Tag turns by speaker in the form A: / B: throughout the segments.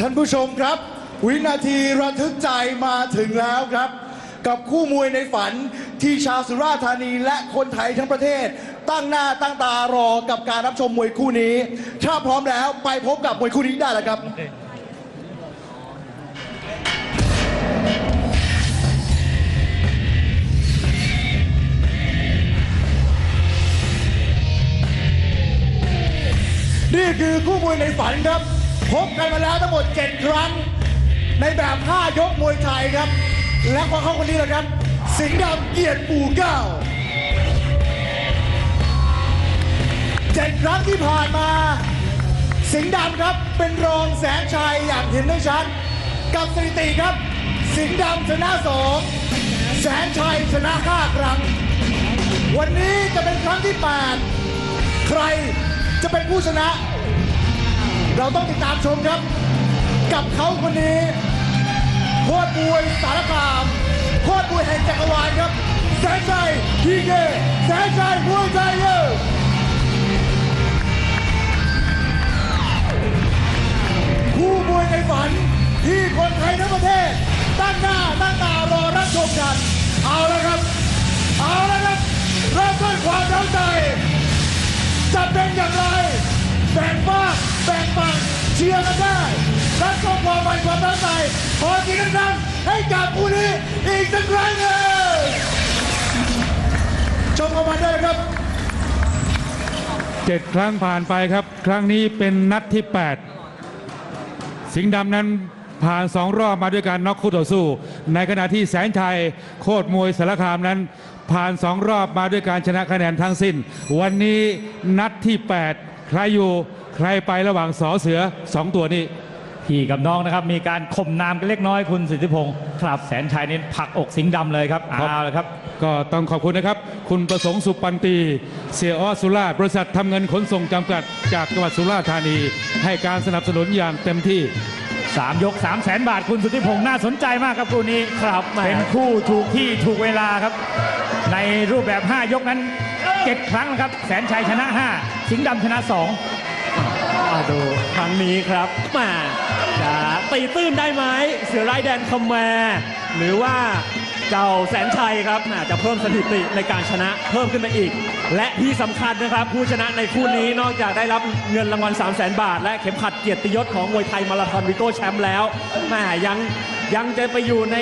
A: ท่านผู้ชมครับ วินาทีระทึกใจมาถึงแล้วครับ กับคู่มวยในฝันที่ชาวสุราษฎร์ธานีและคนไทยทั้งประเทศ ตั้งหน้าตั้งตารอกับการรับชมมวยคู่นี้ ถ้าพร้อมแล้วไปพบกับมวยคู่นี้ได้แล้วครับ นี่คือคู่มวยในฝันครับ พบกันมาแล้วทั้งหมด 7 ครั้ง ในแบบ 5 ยกมวยไทยครับ และพอเข้าคนนี้แหละครับ สิงห์ดำเกียรติปู่เก้าเจ็ดครั้งที่ผ่านมา สิงห์ดำครับเป็นรองแสนชัยอย่างเห็นได้ชัดกับสถิติครับ สิงห์ดำชนะสองแสนชัยชนะห้าครั้ง วันนี้จะเป็นครั้งที่ 8 ใครจะเป็นผู้ชนะ เราต้องติดตามชมครับ กับเขาคนนี้โคตรมวยสารคามโคตรมวยแห่งจักรวาลครับแสนชัยพีเกแสนชัยมวยไทยเยอคู่มวยในฝันที่คนไทยทั้งประเทศ ตั้งหน้าตั้งตารอรับชมกัน เอาละครับ เอาละครับ ความตั้งใจขอเสียงดังๆให้กับผู้นี้อีกสักครั้งหนึ่งชมความมันได้ครับ
B: เจ็ดครั้งผ่านไปครับ ครั้งนี้เป็นนัดที่ 8 สิงห์ดำนั้นผ่านสองรอบมาด้วยการน็อกคู่ต่อสู้ ในขณะที่แสนชัยโคตรมวยสารคามนั้น ผ่านสองรอบมาด้วยการชนะคะแนนทั้งสิ้น วันนี้นัดที่ 8 ใครอยู่ใครไประหว่างสอเสือสองตัวนี้
C: พี่กับน้องนะครับ มีการข่มนามกันเล็กน้อยคุณสิทธิพงศ์ครับแสนชัยนี่ผลักอกสิงห์ดำเลยครับ
B: ครับ
C: เอาละครับ
B: ก็ต้องขอบคุณนะครับ คุณประสงค์สุปันตี เสียออสสุราษฎร์บริษัททำเงินขนส่งจำกัดจากจังหวัดสุราษฎร์ธานี ให้การสนับสนุนอย่างเต็มที่
C: 3ยก3 0 0แสนบาทคุณสุทธิพงศ์น่าสนใจมากครับคู่นี้ครับเป็นคู่ถูกที่ถูกเวลาครับ ในรูปแบบ 5 ยกนั้น 7 ครั้งนะครับ แสนชัยชนะ 5 สิงห์ดำชนะ 2
D: มาดูครั้งนี้ครับแหมา จะตีตื้นได้ไหมเสือร้ายแดนคอมแมร์หรือว่าเจ้าแสนชัยครับน่าจะเพิ่มสถิติในการชนะเพิ่มขึ้นไปอีก และที่สำคัญนะครับ ผู้ชนะในคู่นี้นอกจากได้รับเงินรางวัล 3 0 0 0 0 0 บาท และเข็มขัดเกียรติยศของมวยไทยมาราธอนวิโก้แชมป์แล้วแหมยังยังจะไปอยู่ใน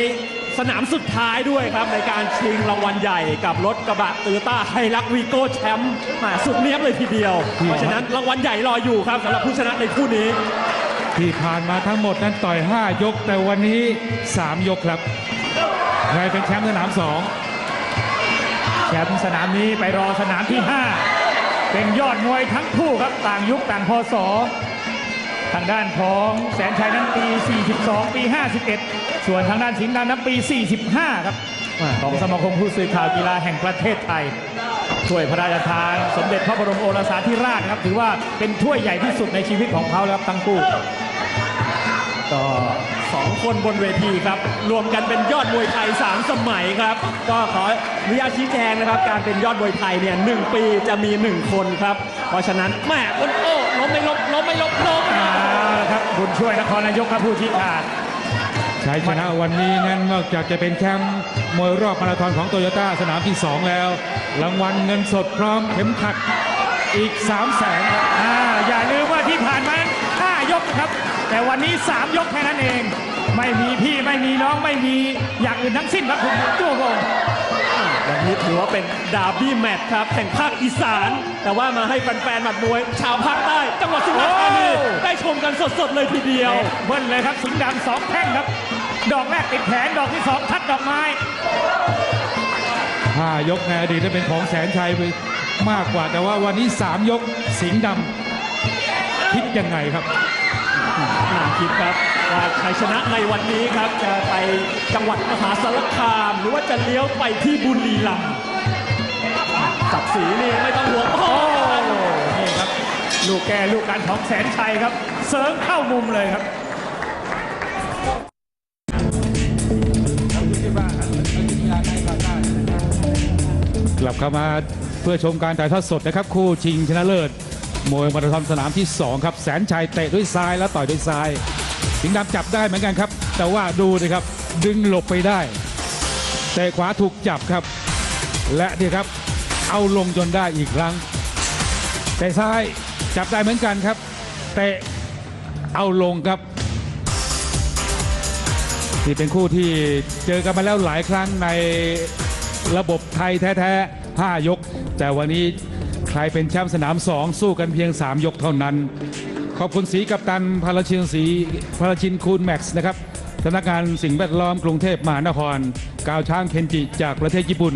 D: สนามสุดท้ายด้วยครับ ในการชิงรางวัลใหญ่กับรถกระบะตโยต้าไฮรักวีโก้แชมป์แหมสุดเนี้ยบเลยทีเดียว เพราะฉะนั้นรางวัลใหญ่รออยู่ครับสำหรับผู้ชนะในคู่นี้
B: ที่ผ่านมาทั้งหมดนั้นต่อย 5 ยก แต่วันนี้ 3 ยกครับ ใครเป็นแชมป์สนาม
C: แชมป์สนามนี้ไปรอสนามที่ 5 เป็นยอดมวยทั้งคู่ครับต่างยุคต่างพศทางด้านของแสนชัยนั้นปี 42 ปี 51 ส่วนทางด้านสิงห์ดำนั้นปี 45 ครับของสมาคมผู้สื่อข่าวกีฬาแห่งประเทศไทยถ้วยพระราชทาน สมเด็จพระบรมโอรสาธิราชครับ ถือว่าเป็นถ้วยใหญ่ที่สุดในชีวิตของเขาแล้วครับทั้งคู่
D: ก็สองคนบนเวทีครับ รวมกันเป็นยอดมวยไทย 3 สมัยครับ ก็ขออนุญาตชี้แจงนะครับ การเป็นยอดมวยไทยเนี่ยหนึ่งปีจะมี 1 คนครับ เพราะฉะนั้นแม่คนโอ้ล้มไม่ล้มล้มไม่ล้มล้ม
C: เอาละครับบุญช่วยนครนายกครับผู้ชี้ขาด
B: 2ชัยชนะวันนี้นั้นนอกจากจะเป็นแชมป์มวยรอบมาราธอนของโตโยต้าสนามที่ 2 แล้ว รางวัลเงินสดพร้อมเข็มขัดอีก 3 0 0แสนครับ
C: อ่าอย่าลืมว่าที่ผ่านมานั้น5ยกครับ แต่วันนี้ 3 ยกแค่นั้นเอง ไม่มีพี่ไม่มีน้องไม่มีอย่างอื่นทั้งสิ้นครับคุณตัววง
D: วันนี้ถือว่าเป็นดาร์บี้แมตช์ครับแห่งภาคอีสาน แต่ว่ามาให้แฟนๆหมัดมวย ชาวภาคใต้จังหวัดสุราษฎร์ธานี
C: โอ้
D: ได้ชมกันสดๆเลยทีเดียว
C: เบิ้ลเลยครับสิงห์ดำสองแท่งครับ ดอกแรกติดแขนดอกที่สองทัดดอกไม้
B: 5ยกในอดีตนั้นเป็นของแสนชัยไปมากกว่า แต่ว่าวันนี้3ยกสิงห์ดำคิดยังไงครับ
D: น่า คิดครับว่าชัยชนะในวันนี้ครับ จะไปจังหวัดมหาสารคาม หรือว่าจะเลี้ยวไปที่บุรีรัมย์ศักดิ์ศรีนี่ไม่ต้องห่วงโอ้โห
C: นี่ครับ ลูกแก่ลูกการของแสนชัยครับ เสริมเข้ามุมเลยครับ
B: กลับเข้ามาเพื่อชมการถ่ายทอดสดนะครับ คู่ชิงชนะเลิศ มวยมาราธอนสนามที่ 2 ครับ แสนชัยเตะด้วยซ้ายแล้วต่อยด้วยซ้าย สิงห์ดำจับได้เหมือนกันครับ แต่ว่าดูนะครับ ดึงหลบไปได้แต่ขวาถูกจับครับ และนี่ครับ เอาลงจนได้อีกครั้งแต่ซ้ายจับได้เหมือนกันครับแต่เอาลงครับที่เป็นคู่ที่เจอกันมาแล้วหลายครั้งในระบบไทยแท้ๆ5ยก แต่วันนี้ ครเป็นแชมป์สนาม 2 สู้กันเพียง 3 ยกเท่านั้น ขอบคุณสีกัปตันพาลชินสีพาลชินคูนแม็กซ์นะครับสำนักงานสิ่งแวดล้อมกรุงเทพมหานคร กาวช้างเคนจิจากประเทศญี่ปุ่น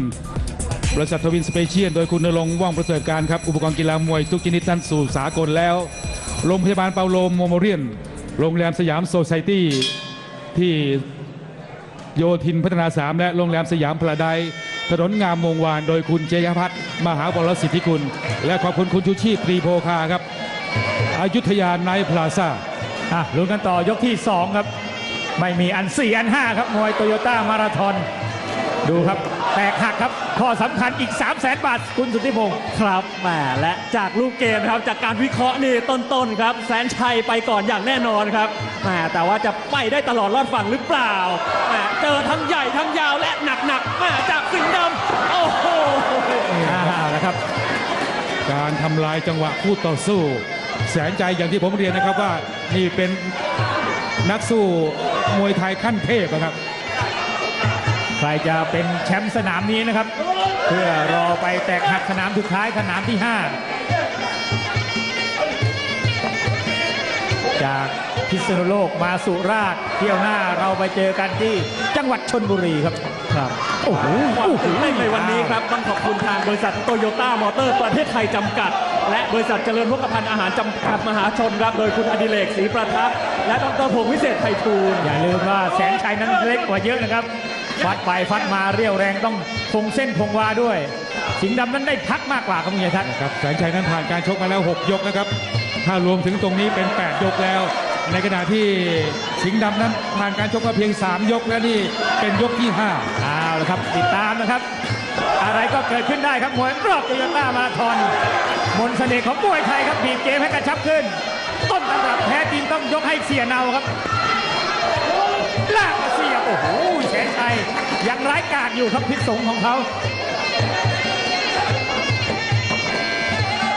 B: บริษัททวินสเปเชียลโดยคุณนรงค์ว่องประเสริฐการครับ อุปกรณ์กีฬามวยทุกชนิดนั้นสู่สากลแล้ว โรงพยาบาลเปาโลโมโมเรียน โรงแรมสยามโซไซตี้ที่ โยธินพัฒนาสามและโรงแรมสยามพลาไดถนนงามวงวานโดยคุณเจยพัฒน์มหาวรสิทธิคุณ และขอบคุณคุณชูชีพตรีโพคาครับอายุทยาไนท์พลาซ่า
C: อะลุ้นกันต่อยกที่ 2 ครับ ไม่มีอัน 4 อัน 5 ครับมวยโตโยต้ามาราธอนดูครับ แตกหักครับ ข้อสำคัญอีก 3 0 0แสนบาท คุณสุทธิพงศ์
D: ครับแหมและจากลูกเกมนะครับจากการวิเคราะห์นี่ต้นๆครับ แสนชัยไปก่อนอย่างแน่นอนครับแหมแต่ว่าจะไปได้ตลอดรอดฝั่งหรือเปล่าแหมเจอทั้งใหญ่ทั้งยาวและหนักๆแหมจากสิงห์ดำโอ้โห
C: อ่านะครับ
B: การทำลายจังหวะคู่ต่อสู้ แสนใจอย่างที่ผมเรียนนะครับว่านี่เป็นนักสู้มวยไทยขั้นเทพนะครับ
C: ใครจะเป็นแชมป์สนามนี้นะครับ เพื่อรอไปแตกหักสนามสุดท้ายสนามที่ 5 จากพิษณุโลกมาสุราษฎร์เที่ยวหน้าเราไปเจอกันที่จังหวัดชนบุรีครับ
D: ครับ
C: โอ้โห
D: ความตื่นเต้นในวันนี้ครับต้องขอบคุณทางบริษัทโตโยต้ามอเตอร์ประเทศไทยจำกัด และบริษัทเจริญพกพันธ์อาหารจำกัดมหาชนครับโดยคุณอดิเรกศรีประทับ และดรพงศ์วิเศษไพฑูรย์
C: อย่าลืมว่าแสนชัยนั้นเล็กกว่าเยอะนะครับ ฟัดไปฟัดมาเรียวแรงต้องคงเส้นคงวาด้วย สิงห์ดำนั้นได้พักมากกว่าครับคุณยทัศน์
B: ครับแสนชัยนั้นผ่านการชกมาแล้ว 6 ยกนะครับ ถ้ารวมถึงตรงนี้เป็น 8 ยกแล้ว ในขณะที่สิงห์ดำนั้นผ่านการชกมาเพียง 3 ยกแล้วนี่เป็นยกที่5
C: เอาละครับติดตามนะครับ อะไรก็เกิดขึ้นได้ครับมวยรอบโตโยต้ามาราธอนมนต์เสน่ห์ของมวยไทยครับบีบเกมให้กระชับขึ้น ต้นตำรับแท้จริงต้องยกให้เสียเนาครับ ลากมาเสียบโอ้โหแสนชัยยังร้ายกาจอยู่ครับพิษสงของเขา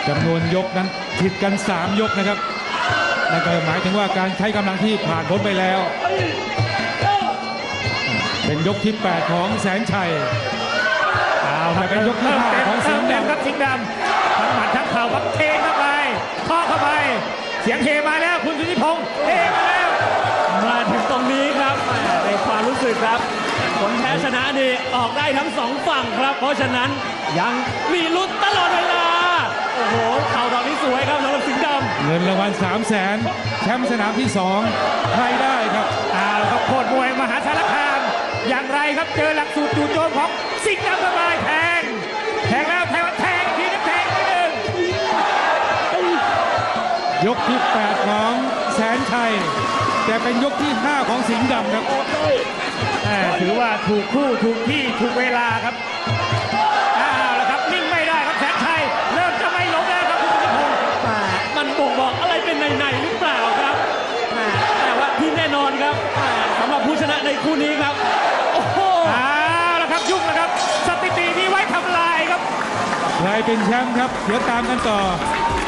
B: จำนวนยกนั้นผิดกัน 3 ยกนะครับนั่นก็หมายถึงว่าการใช้กำลังที่ผ่านพ้นไปแล้ว เป็นยกที่ 8 ของแสนชัย
C: เอาครับ
B: เป็นยกที่ห้าของสิงห์ดำ
C: เติมเต็มครับสิงห์ดำทั้งหมัดทั้งเข่าครับเทเข้าไปเคาะเข้าไป เสียงเทมาแล้วคุณสุทธิพงศ์เทมาแล้ว
D: ในความรู้สึกครับ ผลแพ้ชนะนี่ออกได้ทั้งสองฝั่งครับ เพราะฉะนั้นยังมีลุ้นตลอดเวลา โอ้โหเข่าดอกนี้สวยครับสำหรับสิงห์ดำ
B: เงินรางวัล3 0 0แสนแชมป์สนามที่2ใครได้ครับ
C: เอาละครับโคตรมวยมหาสารคาม อย่างไรครับเจอหลักสูตรจู่โจมของสิงห์ดำสบายแทงแทงแล้วแทงแทงทีนึงแทงทีนึง
B: ยกที่ 8 ของแสนชัยแต่เป็นยกที่ 5 ของสิงห์ดำครับ
C: แหม่ ถือว่าถูกคู่ถูกที่ถูกเวลาครับเอาละครับนิ่งไม่ได้ครับแสนชัยเริ่มจะไม่หลงแล้วครับคุณสุทธิพงศ์
D: แหมมันบ่งบอกอะไรเป็นในๆหรือเปล่าครับแหมแต่ว่าที่แน่นอนครับแหมสำหรับผู้ชนะในคู่นี้ครับโอ้โห
C: เอาละครับยุ่งแล้วครับ สถิตินี้ไว้ทำลายครับ
B: ใครเป็นแชมป์ครับเดี๋ยวตามกันต่อ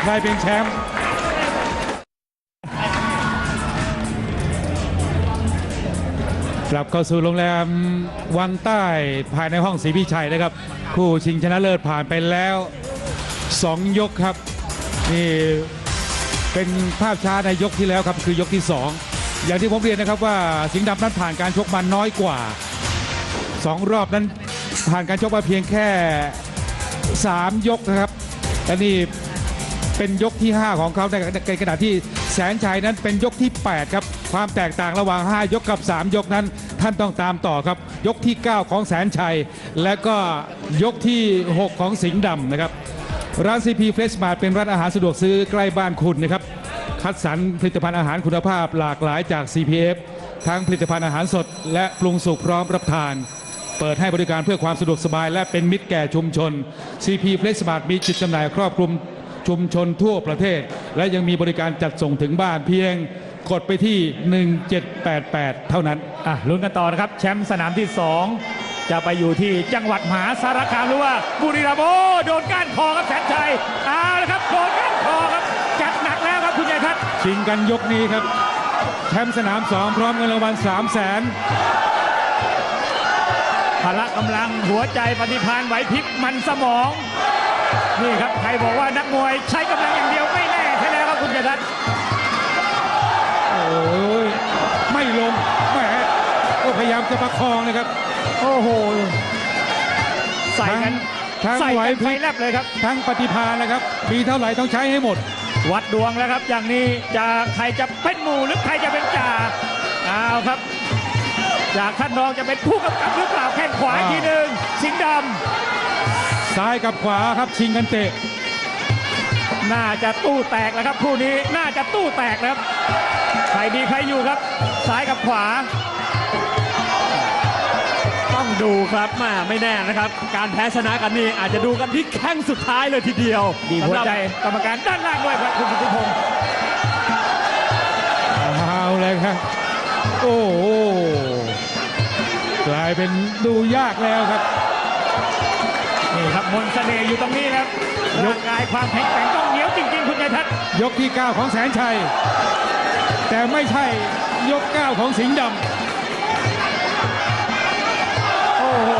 B: ใครเป็นแชมป์ กลับเข้าสู่โรงแรมวังใต้ภายในห้องศรีพิชัยนะครับ คู่ชิงชนะเลิศผ่านไปแล้ว 2 ยกครับ นี่เป็นภาพช้าในยกที่แล้วครับ คือยกที่ 2 อย่างที่ผมเรียนนะครับว่าสิงห์ดำนั้นผ่านการชกมาน้อยกว่า 2 รอบนั้นผ่านการชกมาเพียงแค่ 3 ยกนะครับและนี่เป็นยกที่ 5 ของเขาในในขณะที่แสนชัยนั้นเป็นยกที่ 8 ครับ ความแตกต่างระหว่าง 5 ยกกับ 3 ยกนั้น ท่านต้องตามต่อครับ ยกที่ 9 ของแสนชัย และก็ยกที่ 6 ของสิงห์ดำนะครับ ร้าน CP Fresh Mart เป็นร้านอาหารสะดวกซื้อใกล้บ้านคุณนะครับ คัดสรรผลิตภัณฑ์อาหารคุณภาพหลากหลายจาก CPF ทั้งผลิตภัณฑ์อาหารสด และปรุงสุกพร้อมรับทานเปิดให้บริการเพื่อความสะดวกสบายและเป็นมิตรแก่ชุมชน CP Flex Smart มีจุดจำหน่ายครอบคลุมชุมชนทั่วประเทศ และยังมีบริการจัดส่งถึงบ้านเพียง กดไปที่ 1788 เท่านั้น
C: อะลุ้นกันต่อนะครับ แชมป์สนามที่ 2 จะไปอยู่ที่จังหวัดมหาสารคามหรือว่าบุรีรัมย์โอ้โดนก้านคอครับแสนชัยเอาละครับโดนก้านคอครับ จัดหนักแล้วครับคุณใหญ่ทัศน์
B: ชิงกันยกนี้ครับ แชมป์สนาม 2 พร้อมเงินรางวัล3 0 0 0 0น
C: พละกำลังหัวใจปฏิภาณไหวพริบมันสมอง นี่ครับใครบอกว่านักมวยใช้กำลังอย่างเดียวไม่แน่ใช่แล้วครับคุณใหญ่ทัศน์
B: โอ้ยไม่ลงแหมก็พยายามจะประคองนะครับ
C: โอ้โห ใส่กัน
B: ทั้ง
C: ใส่
B: ไหว
C: กัน
B: พ
C: ไฟ
B: ริบ
C: แลบเลยครับ
B: ทั้งปฏิภาณนะครับ มีเท่าไหร่ต้องใช้ให้หมด
C: วัดดวงแล้วครับ อย่างนี้จะใครจะเป็นหมู่หรือใครจะเป็นจ่าเอาครับ จากท่านรองจะเป็นผู้กำกับหรือเปล่าแข้งขวาอีกทีหนึ่งสิงห์ด
B: ซ้ายกับขวาครับชิงกันเตะำ
C: น่าจะตู้แตกแล้วครับคู่นี้น่าจะตู้แตกแล้วครับ ใครดีใครอยู่ครับ ซ้ายกับขวา
D: ต้องดูครับแม่ไม่แน่นะครับ การแพ้ชนะกันนี่อาจจะดูกันที่แข้งสุดท้ายเลยทีเดียว
C: ดีหัว
D: สำหรับ
C: ใจกรรมการด้านล่างด้วยครับคุณสุทธิพงศ์
B: เอาเลยครับ โอ้โหกลายเป็นดูยากแล้วครับ
C: นี่ครับมนต์เสน่ห์อยู่ตรงนี้ครับร่างกายความแข็งแกร่งต้องเหนียวจริง ๆ คุณยายทัศน์
B: ยกที่ 9 ของแสนชัย แต่ไม่ใช่ยก9ของสิงห์ด
C: โอ้โห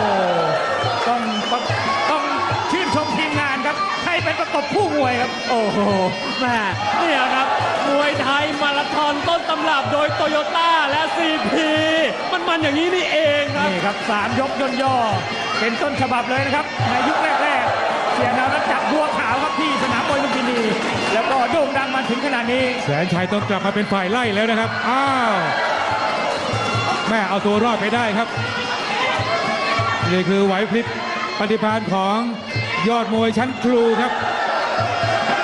C: ต้องต้องชื่นชมทีมงานครับใครเป็นประกบคู่มวยครับ
D: โอ้โหแม่เนี่ยครับ มวยไทยมาราธอนต้นตำรับโดยโตโยต้าและซีพีมันมันอย่างนี้นี่เองครับ
C: นี่ครับสามยกย่นย่อเป็นต้นฉบับเลยนะครับ ในยุคแรกๆ เสียนาวนั้นจับบัวขาวครับที่สนามม วยลุมพินี แล้วก็โด่งดังมาถึงขนาดนี้ำ
B: แสนชัยต้องกลับมาเป็นฝ่ายไล่แล้วนะครับ อ้าว แม่เอาตัวรอดไปได้ครับ นี่คือไหวพริบปฏิภาณของยอดมวยชั้นครูครับ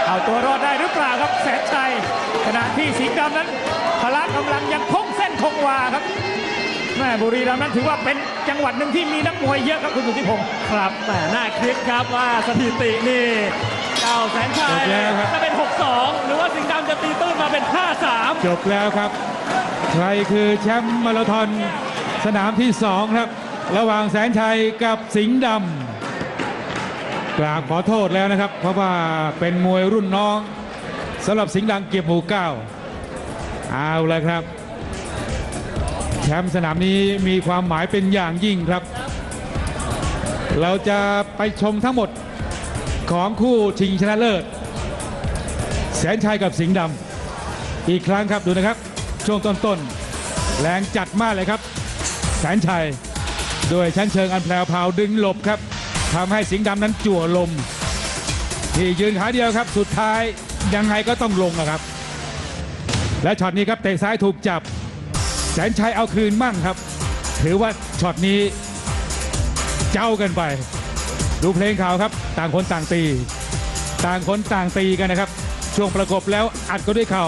C: เอาตัวรอดได้หรือเปล่าครับ แสนชัย ขณะที่สิงห์ดำนั้นพละกำลังยังคงเส้นคงวาครับแม่บุรีรัมย์นั้นถือว่าเป็นจังหวัดหนึ่งที่มีนักมวยเยอะครับคุณสุทธิพงศ์
D: ครับแต่น่าคิดครับว่าสถิตินี่ เก้าแสนชัย
B: จบแล้วครับ
D: จะเป็น 6-2 หรือว่าสิงห์ดำจะตีตื้นมาเป็น 5-3
B: จบแล้วครับ ใครคือแชมป์มาราธอนสนามที่สองครับ ระหว่างแสนชัยกับสิงห์ดำกราบขอโทษแล้วนะครับ เพราะว่าเป็นมวยรุ่นน้องสำหรับสิงห์ดำเกียรติหมู่เก้าเอาละครับ แชมป์สนามนี้มีความหมายเป็นอย่างยิ่งครับ เราจะไปชมทั้งหมด ของคู่ชิงชนะเลิศ แสนชัยกับสิงห์ดำอีกครั้งครับดูนะครับ ช่วงต้นๆแรงจัดมากเลยครับ แสนชัยด้วยชั้นเชิงอันแพรวพาวดึงหลบครับทำให้สิงห์ดำนั้นจั่วลม ที่ยืนขาเดียวครับ สุดท้ายยังไงก็ต้องลงนะครับ และช็อตนี้ครับเตะซ้ายถูกจับ แสนชัยเอาคืนมั่งครับ ถือว่าช็อตนี้เจ้ากันไป ดูเพลงข่าวครับ ต่างคนต่างตี ต่างคนต่างตีกันนะครับ ช่วงประกบแล้วอัดก็ด้วยเข่า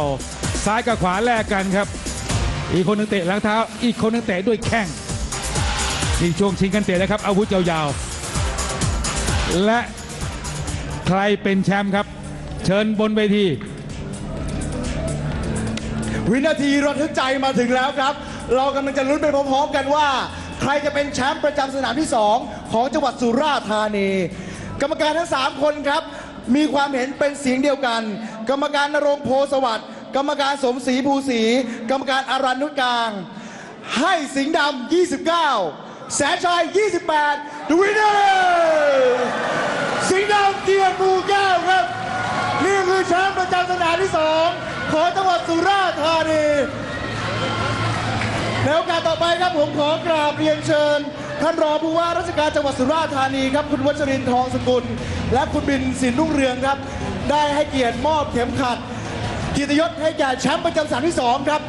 B: ซ้ายกับขวาแลกกันครับ อีกคนนึงเตะหลังเท้า อีกคนนึงเตะด้วยแข้งนี่ช่วงชิงกันเตะแล้วครับ อาวุธยาวๆ และใครเป็นแชมป์ครับ เชิญบนเวที
A: วินาทีระทึกใจมาถึงแล้วครับ เรากำลังจะลุ้นไปพร้อมๆกันว่า ใครจะเป็นแชมป์ประจำสนามที่ 2 ของจังหวัดสุราษฎร์ธานี กรรมการทั้ง 3 คนครับ มีความเห็นเป็นเสียงเดียวกัน กรรมการนรงโพสวัสดิ์กรรมการสมศรีภูศรีกรรมการอารันนุชกลาง ให้สิงห์ดำ29 แสนชัย 28 The winner สิงห์ดำเกียรติหมู่เก้าครับ นี่คือแชมป์ประจำสนามที่ 2 ของจังหวัดสุราษฎร์ธานี ในโอกาสต่อไปครับผมขอกราบเรียนเชิญ ท่านรองผู้ว่าราชการจังหวัดสุราษฎร์ธานีครับคุณวัชรินทร์ทองสกุล และคุณบินสินรุ่งเรืองครับ ได้ให้เกียรติมอบเข็มขัดกียรติยศให้แก่แชมป์ประจำสนามที่2ครับ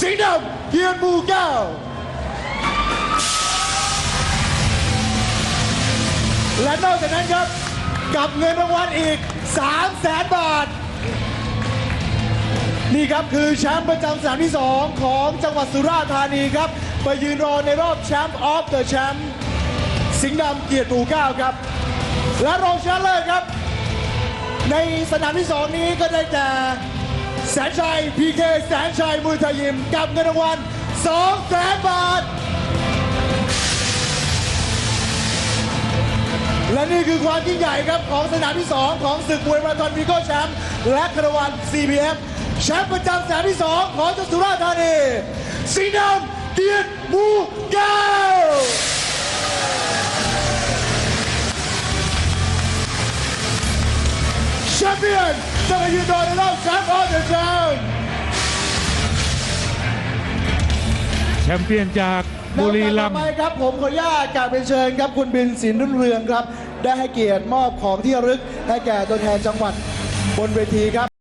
A: สิงห์ดำเกียรติหมู่เก้าและนอกจากนั้นครับกับเงินรางวัลอีก 3 0 0แสนบาท นี่ครับคือแชมป์ประจำสนามที่ 2 ของจังหวัดสุราษฎร์ธานีครับ ไปยืนรอในรอบแชมป์ออฟเดอะแชมป์สิงห์ดำเกียรติหมู่เก้าครับ และรองชนะเลิศครับ ในสนามที่ 2 นี้ก็ได้แก่แสนชัยพีเคแสนชัยมุยไทยยิมกับเงินรางวัล2แสนบาท และนี่คือความยิ่งใหญ่ครับของสนามที่ 2 ของศึกมวยมาราธอนวีโก้แชมป์และคารวัน CPF แชมป์ประจำสนามที่2ของจังหวัดสุราษฎร์ธานีสีดำเดียนมูเก้าแชมเปี้ยนจะมายืนรอในรอบแชมป์ออฟเดอะแชมป์
B: แชมเปี้ยนจากบุรีรัม
A: ต่อ
B: ย์
A: ไปครับผมขออนุญาตกราบเป็นเชิญครับคุณบินสินรุ่นเรืองครับ ได้ให้เกียรติมอบของที่ระลึกให้แก่ตัวแทนจังหวัดบนเวทีครับ